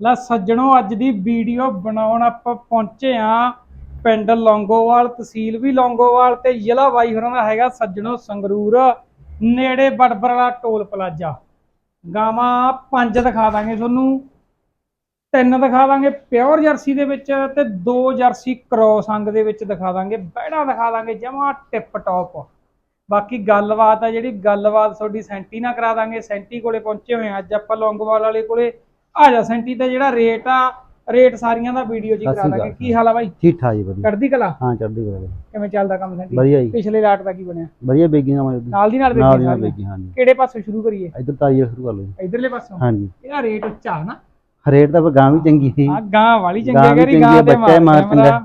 ਲੈ ਸੱਜਣੋ, ਅੱਜ ਦੀ ਵੀਡੀਓ ਬਣਾਉਣ ਆਪਾਂ ਪਹੁੰਚੇ ਆ ਪਿੰਡ ਲੌਂਗੋਵਾਲ, ਤਹਿਸੀਲ ਵੀ ਲੌਂਗੋਵਾਲ ਤੇ ਜ਼ਿਲ੍ਹਾ ਬਾਈ ਹੋਰਾਂ ਦਾ ਹੈਗਾ ਸੱਜਣੋ ਸੰਗਰੂਰ, ਨੇੜੇ ਬੜਬਰ ਵਾਲਾ ਟੋਲ ਪਲਾਜ਼ਾ। ਗਾਵਾਂ ਪੰਜ ਦਿਖਾ ਦਾਂਗੇ ਤੁਹਾਨੂੰ, ਤਿੰਨ ਦਿਖਾ ਦਾਂਗੇ ਪਿਓਰ ਜਰਸੀ ਦੇ ਵਿੱਚ ਤੇ ਦੋ ਜਰਸੀ ਕ੍ਰੋਸ ਅੰਗ ਦੇ ਵਿੱਚ ਦਿਖਾ ਦਾਂਗੇ, ਬਹਿੜਾ ਦਿਖਾ ਦਾਂਗੇ, ਜਮਾ ਟਿਪ ਟੌਪ। ਬਾਕੀ ਗੱਲਬਾਤ ਆ ਜਿਹੜੀ, ਗੱਲਬਾਤ ਤੁਹਾਡੀ ਸੈਂਟੀ ਨਾਲ ਕਰਾ ਦਾਂਗੇ, ਸੈਂਟੀ ਕੋਲੇ ਪਹੁੰਚੇ ਹੋਏ ਆ ਅੱਜ ਆਪਾਂ ਲੌਂਗੋਵਾਲ ਵਾਲੇ ਕੋਲੇ ਆ ਜਾ ਸੈਂਟੀ ਦਾ ਜਿਹੜਾ ਰੇਟ ਆ ਰੇਟ ਸਾਰੀਆਂ ਦਾ ਵੀਡੀਓ ਸਤਿ ਕਰਾ ਸ਼੍ਰੀ ਦਾਂਗੇ। ਅਕਾਲ। ਕੀ ਹਾਲ ਆ ਬਾਈ? ਠੀਕ ਠਾਕ ਜੀ ਵਧੀਆ। ਚੜ੍ਹਦੀ ਕਲਾ? ਹਾਂ ਚੜ੍ਹਦੀ ਕਲਾ ਜੀ। ਕਿਵੇਂ ਚੱਲਦਾ ਕੰਮ ਸੈਂਟੀ? ਵਧੀਆ ਜੀ। ਪਿਛਲੇ ਲਾਟ ਦਾ ਕੀ ਬਣਿਆ? ਵਧੀਆ ਬੇਗੀਆਂ ਨਾਲ ਨਾਲ ਦੀ ਨਾਲ ਨਾਲ ਵੇਖੀ ਦੀਆਂ ਸਾਰੀਆਂ। ਬੇਗੀਆਂ ਹਾਂਜੀ। ਕਿਹੜੇ ਪਾਸੋਂ ਸ਼ੁਰੂ ਕਰੀਏ? ਇੱਧਰ ਤਾਜੀ ਸ਼ੁਰੂ ਕਰ ਲਓ ਜੀ। ਇਧਰਲੇ ਪਾਸੋਂ? ਹਾਂਜੀ। ਇਹਦਾ ਰੇਟ ਉੱਚਾ ਨਾ। ਰੇਟ ਤਾਂ ਗਾਂ ਵੀ ਚੰਗੀ ਸੀ। ਆ ਗਾਂ ਵਾਲੀ ਗਾਂ ਚੰਗੀ ਵੀ ਹੈਗੀ ਚੰਗੀ ਗਾਂ ਆ, ਦੇ ਬੱਚਾ ਮਾਰ ਮਾਰ ਕੈਮਰਾ।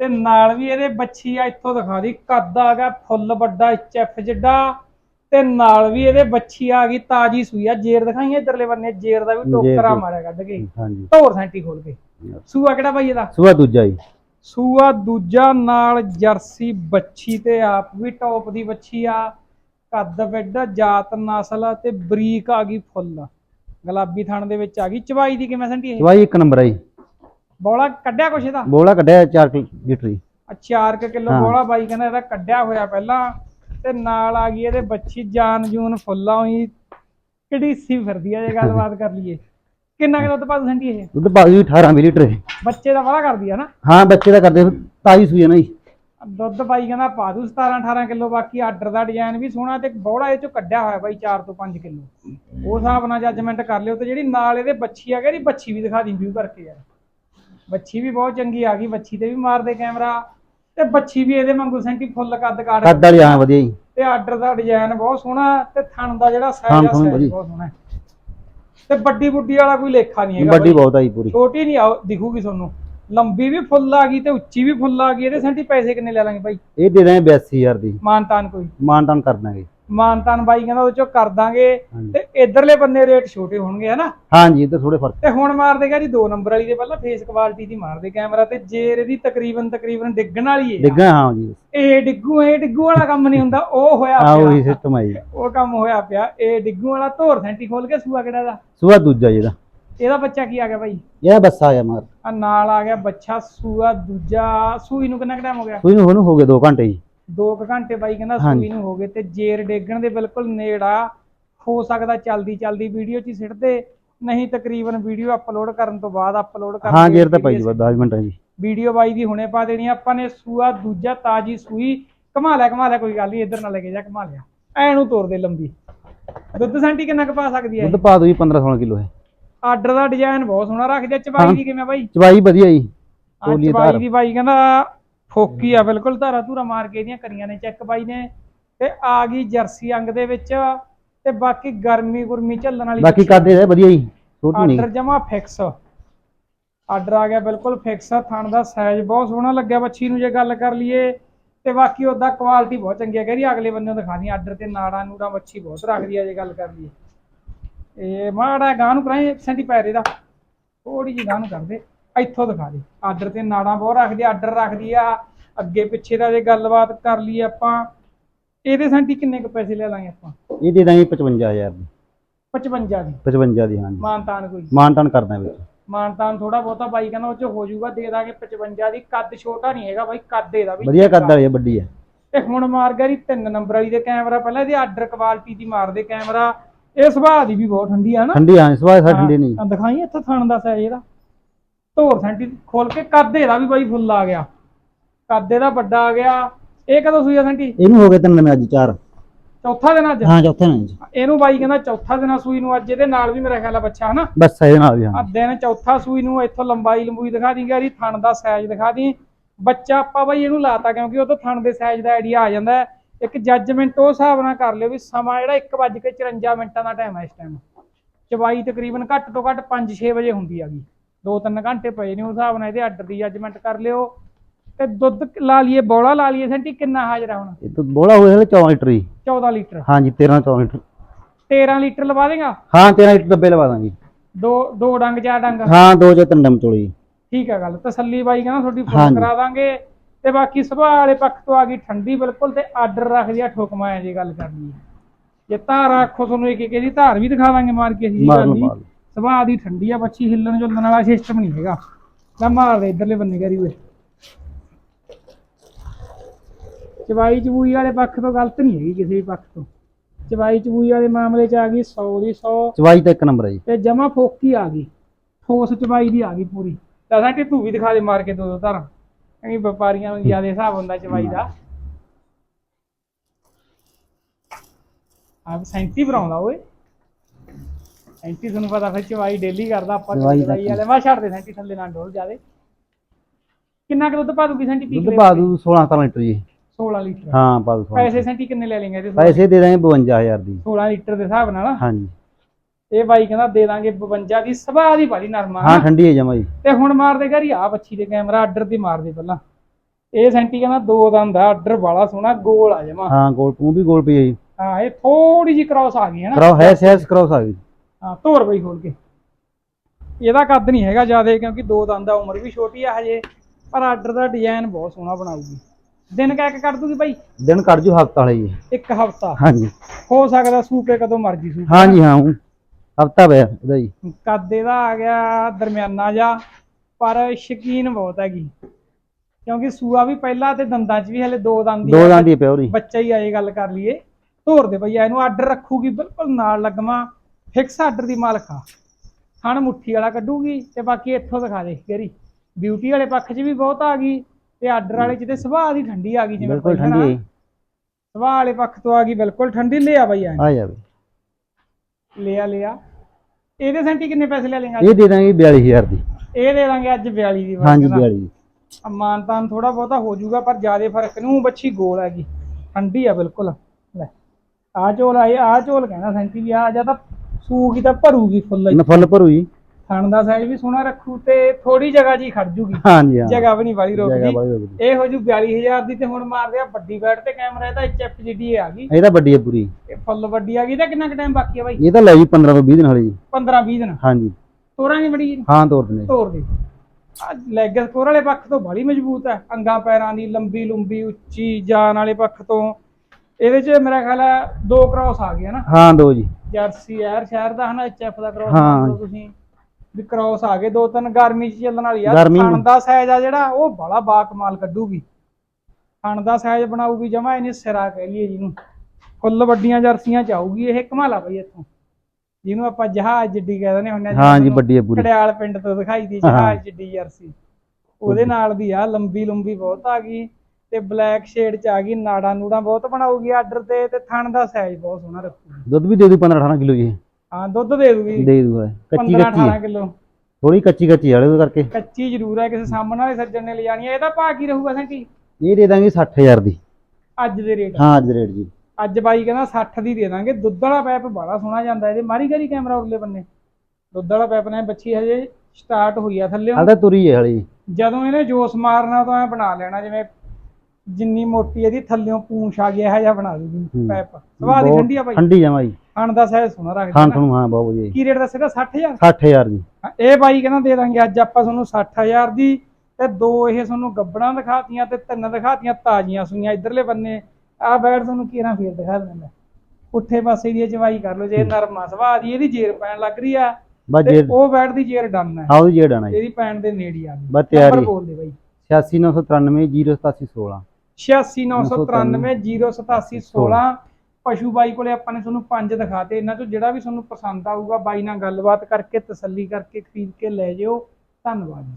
ਤੇ ਨਾਲ ਵੀ ਇਹਦੇ ਬੱਚੀ ਆ ਇੱਥੋਂ ਦਿਖਾ ਦੀ ਕੱਦ ਆ ਗਿਆ ਫੁੱਲ ਵੱਡਾ ਐਚਐਫ ਜਿੱਡਾ। ਤੇ ਨਾਲ ਵੀ ਇਹਦੇ ਬੱਚੀ ਆ ਗਈ ਤਾਜੀ ਸੂਈ ਆ। ਜੇਰ ਦਿਖਾਈ ਇਧਰਲੇ ਬੰਨੇ ਜੇਰ ਦਾ ਵੀ ਟੋਕਰਾ। ਮਾਰਿਆ ਕੱਢ ਕੇ। ਹਾਂਜੀ। ਧੌਰ ਸੈਂਟੀ ਖੋਲ ਕੇ। ਸੂਆ ਕਿਹੜਾ ਬਾਈ ਇਹਦਾ? ਸੁਆ ਦੂਜਾ ਜੀ। ਸੂਆ ਦੂਜਾ ਨਾਲ ਜਰਸੀ ਬੱਚੀ ਤੇ ਆਪ ਵੀ ਟੌਪ ਦੀ ਬੱਚੀ ਆ। ਕੱਦ ਵੱਡ ਜਾਤ ਨਸਲ ਤੇ ਬਰੀਕ ਆ ਗਈ ਫੁੱਲ। ਗੁਲਾਬੀ ਥਣ ਦੇ ਵਿੱਚ ਆ ਗਈ। ਚਵਾਈ ਦੀ ਕਿਵੇਂ ਸੰਟੀ ਇਹ? ਚਵਾਈ ਇੱਕ ਨੰਬਰ ਆ ਜੀ। ਬੋਲਾ ਕੱਢਿਆ ਕੁਛ ਇਹਦਾ? ਬੋਲਾ ਕੱਢਿਆ 4 ਲੀਟਰ ਜੀ। ਆ 4 ਕਿਲੋ। ਬੋਲਾ ਬਾਈ ਕਹਿੰਦਾ ਇਹਦਾ ਕੱਢਿਆ ਹੋਇਆ ਪਹਿਲਾਂ। ਤੇ ਨਾਲ ਆ ਗਈ ਇਹਦੇ ਬੱਚੀ ਜਾਨ ਜੂਨ ਫੁੱਲਾਂ ਹੋਈ ਕਿਹੜੀ ਸੀ ਫਿਰਦੀ ਆ ਜੇ ਗੱਲਬਾਤ ਕਰ ਲਈਏ। ਕਿੰਨਾ ਕਿਲੋ ਦੁੱਧ ਪਾਸ ਸੰਟੀ ਇਹ? ਦੁੱਧ ਪਾ ਜੀ 18 ਮਿਲੀ ਲੀਟਰ ਹੈ। ਬੱਚੇ ਦਾ ਵਾਲਾ ਕਰਦੀ ਆ ਨਾ? ਹਾਂ ਬੱਚੇ ਦਾ ਕਰਦੇ ਤਾਜੀ ਸੂਈ ਹੈ ਨਾ ਜੀ। ਦੁੱਧ ਬਾਈ ਕਹਿੰਦਾ ਪਾ ਦੂ 17 18 ਕਿਲੋ ਬਾਕੀ ਆਰਡਰ ਦਾ ਡਿਜ਼ਾਈਨ ਵੀ ਸੋਹਣਾ ਤੇ ਬੋੜਾ ਇਹ ਚੋਂ ਕੱਢਿਆ ਹੋਇਆ ਬਾਈ 4 ਤੋਂ 5 ਕਿਲੋ। ਉਸ ਹਿਸਾਬ ਨਾਲ ਜੱਜਮੈਂਟ ਕਰ ਲਿਓ ਤੇ ਜਿਹੜੀ ਨਾਲ ਇਹਦੇ ਬੱਚੀ ਆ ਗਈ ਬੱਚੀ ਵੀ ਦਿਖਾ ਦੀ ਵਿਊ ਕਰਕੇ ਯਾਰ। ਬੱਚੀ ਵੀ ਬਹੁਤ ਚੰਗੀ ਆ ਗਈ ਬੱਚੀ ਤੇ ਵੀ ਮਾਰਦੇ ਕੈਮਰਾ। ਤੇ ਬੱਚੀ ਵੀ ਇਹਦੇ ਵਾਂਗੂ ਸੈਂਟੀ ਫੁੱਲ ਕੱਦ ਕਾੜ ਕੱਦ ਵਾਲੀ ਹਾਂ ਵਧੀਆ ਜੀ। ਤੇ ਆਰਡਰ ਦਾ ਡਿਜ਼ਾਈਨ ਬਹੁਤ ਸੋਹਣਾ ਤੇ ਥਣ ਦਾ ਜਿਹੜਾ ਸਾਈਜ਼ ਆ ਥਣ। ਬਹੁਤ ਸੋਹਣਾ। ਤੇ ਵੱਡੀ ਬੁੱਡੀ ਵਾਲਾ ਕੋਈ ਲੇਖਾ ਨਹੀਂ ਹੈਗਾ ਵੱਡੀ। ਬਹੁਤ ਆ ਜੀ ਪੂਰੀ। ਛੋਟੀ ਨਹੀਂ ਆਉ ਦਿਖੂਗੀ ਤੁਹਾਨੂੰ। ਲੰਬੀ ਵੀ ਫੁੱਲ ਆ ਗਈ ਤੇ ਉੱਚੀ ਵੀ ਫੁੱਲ ਆ ਗਈ ਇਹਦੇ ਸੈਂਟੀ ਪੈਸੇ ਕਿੰਨੇ ਲੈ ਲਾਂਗੇ ਬਾਈ ਇਹ ਦੇ ਦਾਂਗੇ 82000 ਦੀ। ਮਾਨਤਾਨ ਕੋਈ? ਮਾਨਤਾਨ ਕਰ ਦਾਂਗੇ। ਮਾਨਤਾਨ ਬਾਈ ਕਹਿੰਦਾ ਉਹਦੇ ਚੋਂ ਕਰ ਦਾਂਗੇ ਤੇ ਇਧਰਲੇ ਬੰਨੇ ਰੇਟ ਛੋਟੇ ਹੋਣਗੇ ਹਨਾ? ਹਾਂਜੀ ਇੱਧਰ ਥੋੜੇ ਫ਼ਰਕ ਤੇ ਹੁਣ ਮਾਰ ਦੇਗਾ ਜੀ ਦੋ ਨੰਬਰ ਵਾਲੀ ਦੇ ਪਹਿਲਾਂ ਫੇਸ ਕੁਆਲਿਟੀ ਦੀ ਮਾਰ ਦੇ ਕੈਮਰਾ ਤੇ ਜੇਰ ਇਹਦੀ ਤਕਰੀਬਨ ਤਕਰੀਬਨ ਡਿੱਗਣ ਵਾਲੀ ਹੈ ਡਿੱਗਾ ਹਾਂ ਜੀ। ਇਹ ਡਿੱਗੂ ਇਹ ਡਿੱਗੂ ਵਾਲਾ ਕੰਮ ਨਹੀਂ ਹੁੰਦਾ ਉਹ ਹੋਇਆ ਆ ਉਹੀ ਪਿਆ ਸਿਸਟਮ ਆ ਜੀ। ਉਹ ਕੰਮ ਹੋਇਆ ਪਿਆ। ਇਹ ਡਿੱਗੂ ਵਾਲਾ ਧੋਰ ਸੈਂਟੀ ਖੋਲ ਕੇ ਸੂਆ ਕਿਹੜਾ ਦਾ? ਸੁਆ ਦੂਜਾ ਜੀ ਇਹਦਾ। ਬੱਚਾ ਕੀ ਆ ਗਿਆ ਬਾਈ? ਇਹ ਬੱਸਾ ਆ ਗਿਆ ਮਾਰ। ਆ ਨਾਲ ਆ ਗਿਆ ਬੱਚਾ ਸੂਆ ਦੂਜਾ। ਸੂਈ ਨੂੰ ਕਿੰਨਾ ਟਾਈਮ ਹੋ ਗਿਆ? ਕੋਈ ਨੂੰ ਹੋ ਗਏ 2 ਘੰਟੇ ਜੀ। 2 ਘੰਟੇ ਬਾਈ ਕਹਿੰਦਾ। ਸੂਈ ਨੂੰ ਹੋ ਗਏ ਤੇ ਜੇਰ ਡੇਗਣ ਦੇ ਬਿਲਕੁਲ ਨੇੜਾ ਹੋ ਸਕਦਾ ਚਲਦੀ ਚਲਦੀ ਵੀਡੀਓ 'ਚ ਹੀ ਸਿੱਟਦੇ ਨਹੀਂ ਤਕਰੀਬਨ ਵੀਡੀਓ ਅਪਲੋਡ ਕਰਨ ਤੋਂ ਬਾਅਦ ਅਪਲੋਡ ਕਰ ਹਾਂ ਜੇਰ ਤਾਂ ਪਾਈ ਜੀ ਬਸ 10 ਮਿੰਟ ਜੀ। ਵੀਡੀਓ ਬਾਈ ਦੀ ਹੁਣੇ ਪਾ ਦੇਣੀ। ਆਪਾਂ ਨੇ ਸੂਆ ਦੂਜਾ ਤਾਜੀ ਸੂਈ ਕਮਾ ਲਿਆ ਕਮਾ ਲਿਆ ਕੋਈ ਗੱਲ ਨਹੀਂ ਇੱਧਰ ਨਾ ਲੈ ਕੇ ਜਾ ਕਮਾ ਲਿਆ। ਐ ਨੂੰ ਤੋੜ ਦੇ ਲੰਬੀ। ਦੁੱਧ ਸੈਂਟੀ ਕਿੰਨਾ ਕੁ ਪਾ ਸਕਦੀ ਹੈ ਦੁੱਧ ਪਾ ਦੋ ਜੀ 15 16 ਕਿਲੋ ਹੈ। ਆਰਡਰ ਦਾ ਡਿਜ਼ਾਈਨ ਬਹੁਤ ਸੋਹਣਾ ਰੱਖਦੇ ਚਬਾਈ ਹਾਂ। ਦੀ ਕਿਵੇਂ ਬਾਈ? ਚਵਾਈ ਵਧੀਆ ਜੀ। ਚਬਾਈ ਦੀ ਬਾਈ ਕਹਿੰਦਾ ਫੋਕੀ ਆ ਬਿਲਕੁਲ ਧਾਰਾ ਧੂਰਾ ਮਾਰ ਕੇ ਇਹਦੀਆਂ ਕਰੀਆਂ ਨੇ ਚੈੱਕ ਬਾਈ ਨੇ। ਤੇ ਆ ਗਈ ਜਰਸੀ ਅੰਗ ਦੇ ਵਿੱਚ ਤੇ ਬਾਕੀ ਗਰਮੀ ਗੁਰਮੀ ਝੱਲਣ ਵਾਲੀ ਬਾਕੀ ਕਰਦੇ ਹੈ ਵਧੀਆ ਜੀ ਛੋਟੀ ਨਹੀਂ। ਆਰਡਰ ਜਮਾ ਫਿਕਸ ਆਰਡਰ ਆ ਗਿਆ ਬਿਲਕੁਲ ਫਿਕਸ ਥਣ ਦਾ ਸਾਈਜ਼ ਬਹੁਤ ਸੋਹਣਾ ਲੱਗਿਆ ਬੱਚੀ ਨੂੰ ਜੇ ਗੱਲ ਕਰ ਲਈਏ। ਤੇ ਬਾਕੀ ਉਹਦਾ ਕੁਆਲਿਟੀ ਬਹੁਤ ਚੰਗੀ ਹੈ ਕਹਿੰਦੀ ਅਗਲੇ ਬੰਦੇ ਨੂੰ ਦਿਖਾ ਦੀ ਆਰਡਰ ਤੇ ਨਾੜਾ ਨੂੜਾ ਬੱਚੀ ਬਹੁਤ ਰੱਖਦੀ ਆ ਜੇ ਗੱਲ ਕਰ ਲਈਏ। ਇਹ ਮਾੜਾ ਗਾਂ ਨੂੰ ਕਰਾਈ ਸੈਂਟੀ ਪੈਰੇ ਦਾ। ਥੋੜੀ ਜਿਹੀ ਗਾਂ ਨੂੰ ਕਰਦੇ। ਇੱਥੋਂ ਦਿਖਾ ਦੇ। ਆਰਡਰ ਤੇ ਨਾੜਾਂ ਬਹੁਤ ਰੱਖਦੀ ਆ ਆਰਡਰ ਰੱਖਦੀ ਆ। ਅੱਗੇ ਪਿੱਛੇ ਦਾ ਜੇ ਗੱਲਬਾਤ ਕਰ ਲਈਏ ਆਪਾਂ ਇਹਦੇ ਸੈਂਟੀ ਕਿੰਨੇ ਕੁ ਪੈਸੇ ਲੈ ਲਾਂਗੇ ਆਪਾਂ? ਇਹ ਦੇ ਦਾਂਗੇ 55000 ਦੀ। 55 ਦੀ? 55 ਦੀ ਹਾਂਜੀ। ਮਾਨਤਾਨ ਕੋਈ? ਮਾਨਤਾਨ ਕਰਦਾ ਵਿੱਚ। ਮਾਨਤਾਨ ਥੋੜਾ ਬਹੁਤਾ ਬਾਈ ਕਹਿੰਦਾ ਉਹ ਚ ਹੋ ਜਾਊਗਾ ਦੇ ਦਾਂਗੇ 55 ਦੀ। ਕੱਦ ਛੋਟਾ ਨਹੀਂ ਹੈਗਾ ਬਾਈ ਕੱਦ ਇਹਦਾ ਵੀ। ਵਧੀਆ। ਕੱਦ ਵਾਲੀ ਹੈ ਵੱਡੀ ਹੈ ਤੇ ਹੁਣ ਮਾਰ ਗਿਆ ਜੀ ਤਿੰਨ ਨੰਬਰ ਵਾਲੀ ਦੇ ਕੈਮਰਾ ਪਹਿਲਾਂ ਇਹਦੀ ਆਰਡਰ ਕੁਆਲਿਟੀ ਦੀ ਮਾਰਦੇ ਕੈਮਰਾ। ਇਹ ਸੁਭਾਅ ਦੀ ਵੀ ਬਹੁਤ ਠੰਡੀ ਆ ਨਾ। ਠੰਡੀ ਹਾਂ ਸਵਾਏ ਸਾ ਠੰਡੀ ਨਹੀਂ। ਦਿਖਾਈ ਇੱਥੇ ਥਣ ਦਾ ਸਾਈਜ਼ ਇਹਦਾ। ਧੋਰ ਸੈਂਟੀ ਖੋਲ ਕੇ ਕੱਦ ਇਹਦਾ ਵੀ ਬਾਈ ਫੁੱਲ ਆ ਗਿਆ। ਕੱਦ ਇਹਦਾ ਵੱਡਾ ਆ ਗਿਆ। ਇਹ ਕਦੋਂ ਸੂਈ ਆ ਸੈਂਟੀ? ਇਹਨੂੰ ਹੋ ਗਏ ਤਿੰਨ ਮੈਂ ਅੱਜ ਚਾਰ। ਚੌਥਾ ਦਿਨ ਅੱਜ? ਹਾਂ ਚੌਥੇ ਨੇ ਜੀ ਇਹਨੂੰ ਬਾਈ ਕਹਿੰਦਾ ਚੌਥਾ ਦਿਨ ਆ ਸੂਈ ਨੂੰ ਅੱਜ ਇਹਦੇ ਨਾਲ ਵੀ ਮੇਰਾ ਖਿਆਲ ਆ ਬੱਚਾ ਹਨਾ? ਬਸ ਇਹਦੇ ਨਾਲ ਵੀ ਆ ਹਾਂ ਦਿਨ ਚੌਥਾ ਸੂਈ ਨੂੰ ਇੱਥੋਂ ਲੰਬਾਈ ਲੰਬੂਈ ਦਿਖਾ ਦੀ ਗਾਰੀ ਥਣ ਦਾ ਸਾਈਜ਼ ਦਿਖਾ ਦੀ। ਬੱਚਾ ਆਪਾਂ ਬਈ ਇਹਨੂੰ ਲਾਤਾ ਕਿਉਂਕਿ ਉਹ ਤੋਂ ਥਣ ਦੇ ਸਾਈਜ਼ ਦਾ ਆਈਡੀਆ ਆ ਜਾਂਦਾ ਹੈ। ਇੱਕ ਜੱਜਮੈਂਟ ਉਹ ਹਿਸਾਬ ਨਾਲ ਕਰ ਲਿਓ ਵੀ ਸਮਾਂ ਜਿਹੜਾ 1:54 ਮਿੰਟਾਂ ਦਾ ਟਾਈਮ ਹੈ ਇਸ ਟਾਈਮ ਚਵਾਈ ਤਕਰੀਬਨ ਘੱਟ ਤੋਂ ਘੱਟ 5-6 ਵਜੇ ਹੁੰਦੀ ਆਗੀ 2-3 ਘੰਟੇ ਪਏ ਨੇ ਉਸ ਹਿਸਾਬ ਨਾਲ ਇਹਦੇ ਆਰਡਰ ਦੀ ਜੱਜਮੈਂਟ ਕਰ ਲਿਓ। ਤੇ ਦੁੱਧ ਲਾ ਲਈਏ ਬੋਲਾ ਲਾ ਲਈਏ ਸੈਂਟੀ ਕਿੰਨਾ ਹਾਜ਼ਰ ਆ ਹੁਣ? ਇਹ ਤਾਂ ਬੋਲਾ ਹੋਇਆ 14 ਲੀਟਰ ਜੀ 14 ਲੀਟਰ। ਹਾਂਜੀ 13 14 ਲੀਟਰ। 13 ਲੀਟਰ ਲਵਾ ਦੇਗਾ? ਹਾਂ 13 ਲੀਟਰ ਡੱਬੇ ਲਵਾ ਦਾਂਗੇ। ਦੋ ਦੋ ਡੰਗ ਚਾਰ ਡੰਗ? ਹਾਂ ਦੋ ਜਾਂ ਤਿੰਨ ਡੰਮ ਤੋਲੀ। ਠੀਕ ਹੈ ਗੱਲ ਤਸੱਲੀ ਬਾਈ ਕਹਿੰਦਾ ਤੁਹਾਡੀ ਫੋਨ। ਕਰਾ ਦਾਂਗੇ। ਤੇ ਬਾਕੀ ਸੁਭਾਅ ਵਾਲੇ ਪੱਖ ਤੋਂ ਆ ਗਈ ਠੰਡੀ ਬਿਲਕੁਲ ਤੇ ਆਰਡਰ ਰੱਖਦੀ ਆ ਠੁਕਮਾ ਹੈ ਜੇ ਗੱਲ ਕਰਨੀ ਹੈ ਜੇ ਧਾਰ ਆਖੋ ਤੁਹਾਨੂੰ ਇੱਕ ਇੱਕ ਇਹਦੀ ਧਾਰ ਵੀ ਦਿਖਾ ਦਾਂਗੇ ਮਾਰ ਕੇ ਅਸੀਂ ਗੱਲ ਲਓ। ਸੁਭਾਅ ਦੀ ਠੰਡੀ ਆ ਬੱਚੀ ਹਿੱਲਣ ਜੁਲਣ ਵਾਲਾ ਸਿਸਟਮ ਨਹੀਂ ਹੈਗਾ। ਲੈ ਮਾਰ ਦੇ ਇਧਰਲੇ ਬੰਨੇ ਕਰੀ ਓਏ। ਚਵਾਈ ਚਬੂਈ ਵਾਲੇ ਪੱਖ ਤੋਂ ਗਲਤ ਨਹੀਂ ਹੈਗੀ ਕਿਸੇ ਵੀ ਪੱਖ ਤੋਂ। ਚਵਾਈ ਚਬੂਈ ਵਾਲੇ ਮਾਮਲੇ 'ਚ ਆ ਗਈ 100 ਦੀ 100 ਚਵਾਈ ਤਾਂ ਇੱਕ ਨੰਬਰ ਹੈ ਜੀ। ਤੇ ਜਮਾ ਫੋਕੀ ਆ ਗਈ। ਠੋਸ ਚਵਾਈ ਦੀ ਆ ਗਈ ਪੂਰੀ। ਦੱਸਾਂ ਕਿ ਤੂੰ ਵੀ ਦਿਖਾ ਦੇ ਮਾਰ ਕੇ ਦੋ ਦੋ ਧਾਰਾਂ। ਕਈ ਵਪਾਰੀਆਂ ਨੂੰ ਜ਼ਿਆਦਾ ਹਿਸਾਬ ਹੁੰਦਾ ਚਵਾਈ ਦਾ। ਆਪ 37 ਬਣਾਉਂਦਾ ਓਏ। 37 ਤੁਹਾਨੂੰ ਪਤਾ ਫਿਰ ਚਵਾਈ ਡੇਲੀ ਕਰਦਾ ਆਪਾਂ ਚਵਾਈ ਦਾ ਚਵਾਈ ਵਾਲੇ। ਮੈਂ ਛੱਡ ਦੇ 37 ਥੱਲੇ ਨਾ ਡੋਲ ਜਾਦੇ ਕਿੰਨਾ ਕੁ ਦੁੱਧ ਪਾ ਦੂਗੀ 37 ਪੀ ਦੁੱਧ ਪਾ ਦੂ 16 17 ਲੀਟਰ ਜੀ। 16 ਲੀਟਰ। ਹਾਂ ਪਾ ਦੂ 16 ਪੈਸੇ 37 ਕਿੰਨੇ ਲੈ ਲੇਂਗੇ ਇਹਦੇ ਪੈਸੇ ਦੇ ਦਾਂਗੇ 52000 ਦੀ। 16 ਲੀਟਰ ਦੇ ਹਿਸਾਬ ਨਾਲ। ਹਾਂਜੀ। ਇਹ ਬਾਈ ਕਹਿੰਦਾ ਦੇ ਦਾਂਗੇ 52 ਦੀ ਸੁਭਾਅ ਦੀ ਬਾਲੀ ਨਰਮਾ ਹਾਂ ਠੰਡੀ ਹੈ ਜਮਾ ਜੀ। ਤੇ ਹੁਣ ਮਾਰਦੇ ਘਰੀ ਆ ਬੱਚੀ ਦੇ ਕੈਮਰਾ ਆਰਡਰ ਤੇ ਮਾਰਦੇ ਪਹਿਲਾਂ। ਇਹ ਸੈਂਟੀ ਕਹਿੰਦਾ ਦੋ ਦੰਦ ਆ ਆਰਡਰ ਵਾਲਾ ਸੋਹਣਾ ਗੋਲ ਆ ਜਮਾ। ਹਾਂ ਗੋਲ ਪੂੰ ਵੀ ਗੋਲ ਪਈ ਹੈ ਜੀ। ਹਾਂ ਇਹ ਥੋੜੀ ਜੀ ਕ੍ਰਾਸ ਆ ਗਈ ਹੈ ਨਾ ਕਰਾਓ ਹੈ ਸੈਸ ਕਰਾਓ ਆ ਗਈ। ਹਾਂ ਧੋਰ ਬਈ ਖੋਲ ਕੇ। ਇਹਦਾ ਕੱਦ ਨਹੀਂ ਹੈਗਾ ਜ਼ਿਆਦਾ ਕਿਉਂਕਿ ਦੋ ਦੰਦ ਆ ਉਮਰ ਵੀ ਛੋਟੀ ਆ ਹਜੇ ਪਰ ਆਰਡਰ ਦਾ ਡਿਜ਼ਾਈਨ ਬਹੁਤ ਸੋਹਣਾ ਬਣਾਉਗੀ ਦਿਨ ਕੇ ਕੱਢ ਦੂਗੀ ਬਾਈ? ਦਿਨ ਕੱਢ ਜੂ ਹਫਤਾ ਵਾਲੇ ਜੀ। ਇੱਕ ਹਫਤਾ? ਹਾਂਜੀ। ਹੋ ਸਕਦਾ ਸੂਪੇ ਕਦੋਂ ਮਰਜ਼ੀ ਸੂਪੇ ਹਾਂਜੀ ਹਾਂ ਹਫਤਾ ਪਿਆ ਉਹਦਾ ਜੀ। ਕੱਦ ਇਹਦਾ ਆ ਗਿਆ ਦਰਮਿਆਨਾ ਜਾ ਪਰ ਸ਼ਕੀਨ ਬਹੁਤ ਹੈਗੀ। ਕਿਉਂਕਿ ਸੂਆ ਵੀ ਪਹਿਲਾਂ ਤੇ ਦੰਦਾਂ 'ਚ ਵੀ ਹਲੇ ਦੋ ਦੰਦ ਹੀ ਦੋ ਆ। ਦਾਂ ਦੀ ਪਿਓਰੀ ਬੱਚਾ ਹੀ ਆਏ ਗੱਲ ਕਰ ਲਈਏ। ਧੋਰ ਦੇ ਭਈਆ ਇਹਨੂੰ ਆਰਡਰ ਰੱਖੂਗੀ ਬਿਲਕੁਲ ਨਾਲ ਲੱਗਵਾ। ਫਿਕਸ ਆਰਡਰ ਦੀ ਮਾਲਕ ਆ। ਹਣ ਮੁੱਠੀ ਵਾਲਾ ਕੱਢੂਗੀ ਤੇ ਬਾਕੀ ਇੱਥੋਂ ਦਿਖਾ ਦੇ ਗਰੀ। ਬਿਊਟੀ ਵਾਲੇ ਪੱਖ 'ਚ ਵੀ ਬਹੁਤ ਆ ਗਈ ਤੇ ਆਰਡਰ ਵਾਲੇ 'ਚ ਤੇ ਸੁਭਾਅ ਦੀ ਠੰਡੀ ਆ ਗਈ ਜਿਵੇਂ ਬਿਲਕੁਲ ਠੰਡੀ। ਜੀ। ਸੁਭਾਅ ਵਾਲੇ ਪੱਖ ਤੋਂ ਆ ਗਈ ਬਿਲਕੁਲ ਠੰਡੀ। ਲਿਆ ਭਈਆ ਆ ਜਾਵੇ ਲਿਆ ਲਿਆ ਇਹਦੇ ਸੈਂਟੀ ਕਿੰਨੇ ਪੈਸੇ ਲੈ ਲੇਗਾ ਇਹ ਦੇ ਦਾਂਗੇ 42000 ਦੀ। ਇਹ ਦੇ ਦਾਂਗੇ ਅੱਜ 42 ਦੀ ਹਾਂਜੀ ਬਾਕੀ 42 ਦੀ। ਮਾਨਤਾਨ ਥੋੜਾ ਬਹੁਤਾ ਹੋ ਜਾਊਗਾ ਪਰ ਜ਼ਿਆਦਾ ਫ਼ਰਕ ਨਹੀਂ ਉਹ ਬੱਚੀ ਗੋਲ ਹੈਗੀ। ਠੰਡੀ ਆ ਬਿਲਕੁਲ। ਲੈ ਆ ਝੋਲ ਆਏ ਆ ਝੋਲ ਕਹਿਣਾ ਸੈਂਤੀ ਵੀ ਆ ਜਾਂ ਤਾਂ ਸੂਗੀ ਤਾਂ ਭਰੂਗੀ ਫੁੱਲ ਇਹਨਾਂ ਫੁੱਲ ਭਰੂ ਜੀ ਥਣ ਦਾ ਸਾਈਜ਼ ਵੀ ਸੋਹਣਾ ਰੱਖੂ ਤੇ ਥੋੜੀ ਜਗ੍ਹਾ ਜੀ ਖੜ ਜੂਗੀ। ਹਾਂਜੀ ਹਾਂ। ਜਗ੍ਹਾ ਵੀ ਨਹੀਂ ਵਾਲੀ ਜਗ੍ਹਾ ਰੋਕਦੀ। ਇਹ ਹੋ ਜੂ 42000 ਦੀ ਤੇ ਹੁਣ ਮਾਰਦੇ ਆ ਵੱਡੀ ਬੈਟ ਤੇ ਕੈਮਰਾ ਇਹਦਾ HFGD ਆ ਗਈ। ਇਹ ਤਾਂ ਵੱਡੀ ਹੈ ਪੂਰੀ। ਇਹ ਫੁੱਲ ਵੱਡੀ ਆ ਗਈ ਤਾਂ ਕਿੰਨਾ ਕੁ ਟਾਈਮ ਬਾਕੀ ਆ ਬਾਈ? ਇਹ ਤਾਂ ਲੈ ਜੀ 15 ਤੋਂ 20 ਦਿਨ ਹਲੇ ਜੀ। 15 20 ਦਿਨ। ਹਾਂਜੀ। ਤੋਰਾਂਗੇ ਬੜੀ ਜੀ? ਹਾਂ ਤੋਰ ਦਿੰਦੇ ਤੋਰ ਦੇ। ਆ ਲੈਗ ਸਕੋਰ ਵਾਲੇ ਪੱਖ ਤੋਂ ਬੜੀ ਮਜ਼ਬੂਤ ਹੈ ਅੰਗਾਂ ਪੈਰਾਂ ਦੀ ਲੰਬੀ ਲੰਬੀ ਉੱਚੀ ਜਾਨ ਵਾਲੇ ਪੱਖ ਤੋਂ। ਇਹਦੇ 'ਚ ਮੇਰਾ ਖਿਆਲ ਹੈ ਦੋ ਕ੍ਰਾਸ ਆ ਗਏ ਨਾ। ਹਾਂ ਦੋ ਜੀ। ਜਰਸੀ ਐਰ ਸ਼ਹਿਰ ਦਾ ਹਨਾ ਐਚਐਫ ਦਾ ਕ੍ਰਾਸ ਹਾਂ। ਮੰਨ ਲਓ ਤੁਸੀਂ। ਵੀ ਕ੍ਰਾਸ ਆ ਗਏ ਦੋ ਤਿੰਨ ਗਰਮੀ 'ਚ ਚੱਲਣ ਵਾਲੀ ਆ। ਗਰਮੀ ਥਣ ਦਾ ਸਾਈਜ਼ ਆ ਜਿਹੜਾ ਉਹ ਬੜਾ ਬਾਕਮਾਲ ਕੱਢੂਗੀ। ਥਣ ਦਾ ਸਾਈਜ਼ ਬਣਾਊਗੀ ਜਮਾ ਇਹਨੇ ਸਿਰਾ ਕਹਿ ਲਈਏ ਜਿਹਨੂੰ। ਫੁੱਲ ਵੱਡੀਆਂ ਜਰਸੀਆਂ ਚ ਆਊਗੀ ਇਹ ਕਮਾਲਾ ਬਈ ਇੱਥੋਂ। ਜਿਹਨੂੰ ਆਪਾਂ ਜਹਾਜ਼ ਜਿੱਡੀ ਕਹਿ ਦਿੰਦੇ ਹੁੰਦੇ ਹਾਂ ਜੀ ਵੱਡੀ ਹੈ ਪੂਰੀ। ਕੜਿਆਲ ਪਿੰਡ ਤੋਂ ਦਿਖਾਈ ਦੀ ਜਹਾਜ਼ ਜਿੱਡੀ ਜਰਸੀ। ਉਹਦੇ ਨਾਲ ਦੀ ਆ ਲੰਬੀ ਲੰਬੀ ਬਹੁਤ ਆ ਗਈ। ਤੇ ਬਲੈਕ ਸ਼ੇਡ ਚ ਆ ਗਈ ਨਾੜਾ ਨੂੜਾ ਬਹੁਤ ਬਣਾਉਗੀ ਆਰਡਰ ਤੇ ਤੇ ਥਣ ਦਾ ਸਾਈਜ਼ ਬਹੁਤ ਸੋਹਣਾ ਰੱਖੂਗੀ। ਦੁੱਧ ਵੀ ਦੇ ਦੂ 15 18 ਕਿਲੋ ਜੀ। ਹਾਂ ਦੁੱਧ ਦੇ ਦੂਗੀ। ਦੇ ਦੂਗਾ ਕੱਚੀ 15 ਕੱਚੀ 18 ਹੈ। ਕਿਲੋ। ਥੋੜੀ ਕੱਚੀ ਕੱਚੀ ਵਾਲੇ ਕਰਕੇ। ਕੱਚੀ ਜ਼ਰੂਰ ਹੈ ਕਿਸੇ ਸਾਹਮਣੇ ਵਾਲੇ ਸੱਜਣ ਨੇ ਲਿਜਾਣੀ ਹੈ ਇਹਦਾ ਭਾਅ ਕੀ ਰਹੂਗਾ ਸੈਂਟੀ? ਇਹ ਦੇ ਦਾਂਗੇ 60000 ਦੀ। ਅੱਜ ਦੇ ਰੇਟ ਹਾਂ ਅੱਜ ਦੇ ਰੇਟ ਜੀ। ਅੱਜ ਬਾਈ ਕਹਿੰਦਾ 60 ਦੀ ਦੇ ਦਾਂਗੇ ਦੁੱਧ ਵਾਲਾ ਪੈਪ ਬੜਾ ਸੋਹਣਾ ਜਾਂਦਾ ਇਹਦੇ ਮਾਰੀ ਗਰੀ ਕੈਮਰਾ ਉਰਲੇ ਬੰਨੇ। ਦੁੱਧ ਵਾਲਾ ਪੈਪ ਨੇ ਬੱਚੀ ਹਜੇ ਸਟਾਰਟ ਹੋਈ ਆ ਥੱਲੇ। ਹਾਲ ਤੁਰੀ ਹੈ ਹਲੇ। ਜਦੋਂ ਇਹਨੇ ਜੋਸ ਮਾਰਨਾ ਤਾਂ ਐ ਬਣਾ ਲੈਣਾ ਜਿਵੇਂ ਜਿੰਨੀ ਮੋਟੀ ਇਹਦੀ ਥੱਲਿਓਂ ਪੂੰਛ ਆ ਗਿਆ ਇਹੋ ਜਿਹਾ ਬਣਾ ਦੂਗੀ ਹੂੰ। ਪੈਪ। ਸਵਾਦ ਦੀ ਬਹੁਤ ਠੰਡੀ ਆ ਬਾਈ। ਠੰਡੀ ਜਮਾ ਜੀ ਖਾਣ ਦਾ ਸਾਇਜ਼ ਸੋਹਣਾ ਰੱਖਦਾ ਖਾਣ ਨਾ। ਤੁਹਾਨੂੰ ਹਾਂ ਬਹੁਤ ਵਧੀਆ ਜੀ। ਕੀ ਰੇਟ ਦੱਸੇਗਾ 60000 60000 ਜੀ। ਹਾਂ, ਇਹ ਬਾਈ ਕਹਿੰਦਾ ਦੇ ਦਾਂਗੇ ਅੱਜ ਆਪਾਂ ਤੁਹਾਨੂੰ 60000 ਦੀ ਤੇ ਦੋ ਇਹ ਤੁਹਾਨੂੰ ਗੱਬੜਾਂ ਦਿਖਾਤੀਆਂ ਤੇ ਤਿੰਨ ਦਿਖਾਤੀਆਂ ਤਾਜ਼ੀਆਂ ਸੂਈਆਂ ਇਧਰਲੇ ਬੰਨੇ। ਆਹ ਬੈਡ ਤੁਹਾਨੂੰ ਕੀਰਾਂ ਫੇਰ ਦਿਖਾ ਦਿੰਦਾ ਪੁੱਠੇ ਪਾਸੇ ਦੀ ਇਹ ਚਵਾਈ ਕਰ ਲਓ ਜੇ ਨਰਮਾ ਸੁਭਾਅ ਦੀ ਇਹਦੀ ਜੇਰ ਪੈਣ ਲੱਗ ਰਹੀ ਆ। ਬਸ ਤੇ ਜੇ ਉਹ ਬੈਡ ਦੀ ਜੇਰ ਡਨ ਹੈ ਹਾਂ ਉਹਦੀ ਜੇੜ ਆਣਾ ਜੀ। ਇਹਦੀ ਪੈਣ ਦੇ ਨੇੜੇ ਹੀ ਆ ਗਈ। ਬਸ ਤਿਆਰੀ ਨੰਬਰ ਬੋਲ ਦੇ ਬਾਈ। 86993 08716 8699 08716 ਪਸ਼ੂ ਬਾਈ ਕੋਲੇ ਆਪਾਂ ਨੇ ਤੁਹਾਨੂੰ ਪੰਜ ਦਿਖਾਤੇ। ਇਹਨਾਂ ਚੋਂ ਜਿਹੜਾ ਵੀ ਤੁਹਾਨੂੰ ਪਸੰਦ ਆਊਗਾ ਬਾਈ ਨਾਲ ਗੱਲਬਾਤ ਕਰਕੇ ਤਸੱਲੀ ਕਰਕੇ ਖਰੀਦ ਕੇ ਲੈ ਜਿਓ। ਧੰਨਵਾਦ ਜੀ।